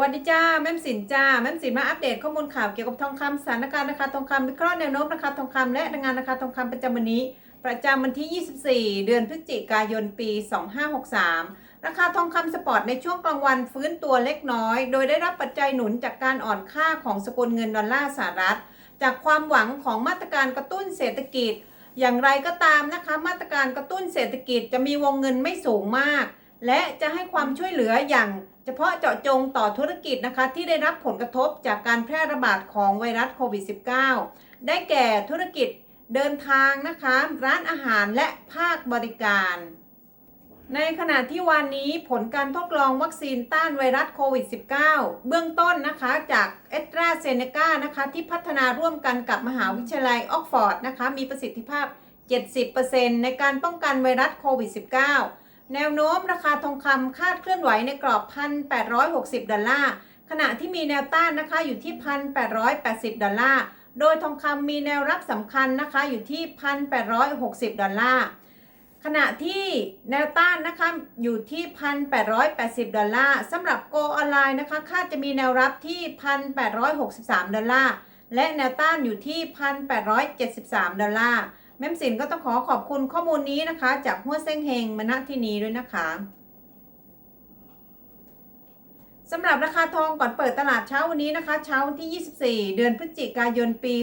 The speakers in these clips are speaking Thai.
วัสดีจ้าแม่มสินจ้าแม่มสินมาอัปเดตข้อมูลข่าวเกี่ยวกับทองคำสถานการณ์ราคาทองคำวิเคราะห์แนวโน้มราคาทองคำและรายงานราคาทองคำประจำวันนี้ ประจำวันที่ 24 เดือนพฤศจิกายนปี 2563 ราคาทองคำสปอร์ตในช่วงกลางวันฟื้นตัวเล็กน้อย โดยได้รับปัจจัยหนุนจากการอ่อนค่าของสกุลเงินดอลลาร์สหรัฐ จากความหวังของมาตรการกระตุ้นเศรษฐกิจ อย่างไรก็ตามนะคะ มาตรการกระตุ้นเศรษฐกิจจะมีวงเงินไม่สูงมาก และจะให้ความช่วยเหลืออย่างเฉพาะเจาะจงต่อธุรกิจนะคะที่ได้รับผลกระทบจากการแพร่ระบาดของไวรัสโควิด -19 ได้แก่ธุรกิจเดินทางนะคะร้านอาหารและภาคบริการ ในขณะที่วันนี้ผลการทดลองวัคซีนต้านไวรัสโควิด -19 เบื้องต้นนะคะจากเอสตราเซเนกานะคะที่พัฒนาร่วมกันกับมหาวิทยาลัยออกฟอร์ดนะคะมีประสิทธิภาพ 70%ในการป้องกันไวรัสโควิด -19 แนวโน้มราคาทองคำคาดเคลื่อนไหวในกรอบ 1,860 ดอลลาร์ ขณะที่มีแนวต้านนะคะอยู่ที่ 1,880 ดอลลาร์ โดยทองคำมีแนวรับสำคัญนะคะอยู่ที่ 1,860 ดอลลาร์ ขณะที่แนวต้านนะคะอยู่ที่ 1,880 ดอลลาร์สำหรับโกออนไลน์นะคะคาดจะมีแนวรับที่ 1,863 ดอลลาร์ และแนวต้านอยู่ที่ 1,873 ดอลลาร์ แม่มสินก็ต้องขอขอบคุณข้อมูลนี้นะคะ จากหัวเส้งเฮงมณที่นี้ด้วยนะคะสำหรับราคาทองก่อนเปิดตลาดเช้าวันนี้นะคะ เช้าวันที่ 24 เดือนพฤศจิกายนปี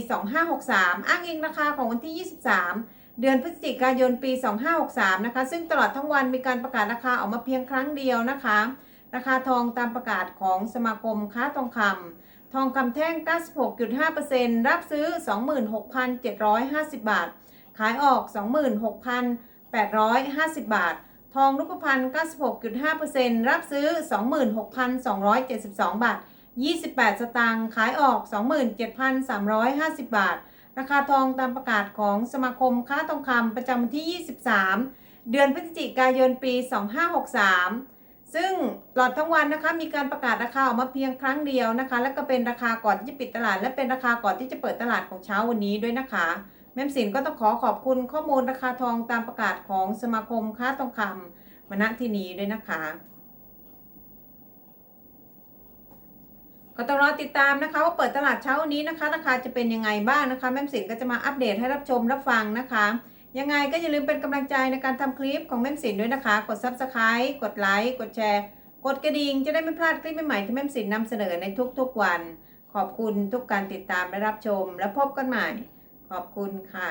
2563 อ้างอิงราคาของวันที่ 23 เดือนพฤศจิกายนปี 2563 นะคะ ซึ่งตลอดทั้งวันมีการประกาศราคาออกมาเพียงครั้งเดียวนะคะ ราคาทองตามประกาศของสมาคมค้าทองคำทองคำแท่ง 96.5%รับซื้อ 26,750 บาท ขายออก 26,850 บาท ทองรูปพรรณ96.5%รับซื้อ 26,272 บาท 28 สตางค์ ขายออก 27,350 บาท ราคาทองตามประกาศของสมาคมค้าทองคำประจำวันที่ 23 เดือนพฤศจิกายนปี 2563 ซึ่งตลอดทั้งวันนะคะมีการประกาศราคาออกมาเพียงครั้งเดียวนะคะ และก็เป็นราคาก่อนที่จะปิดตลาด และเป็นราคาก่อนที่จะเปิดตลาดของเช้าวันนี้ด้วยนะคะ แม่มสินก็ต้องขอขอบคุณข้อมูลราคาทองตามประกาศของสมาคมค้าทองคำมณที่นี้ด้วยนะคะ ก็ต้องรอติดตามนะคะ ว่าเปิดตลาดเช้านี้นะคะ ราคาจะเป็นยังไงบ้างนะคะ แม่มสินก็จะมาอัปเดตให้รับชมรับฟังนะคะ ยังไงก็อย่าลืมเป็นกำลังใจในการทำคลิปของแม่มสินด้วยนะคะ กด Subscribe กดไลค์กดแชร์กดกระดิ่งจะได้ไม่พลาดคลิปใหม่ๆที่แม่มสินนำเสนอในทุกๆวัน ขอบคุณทุกการติดตามและรับชม และพบกันใหม่ ขอบคุณค่ะ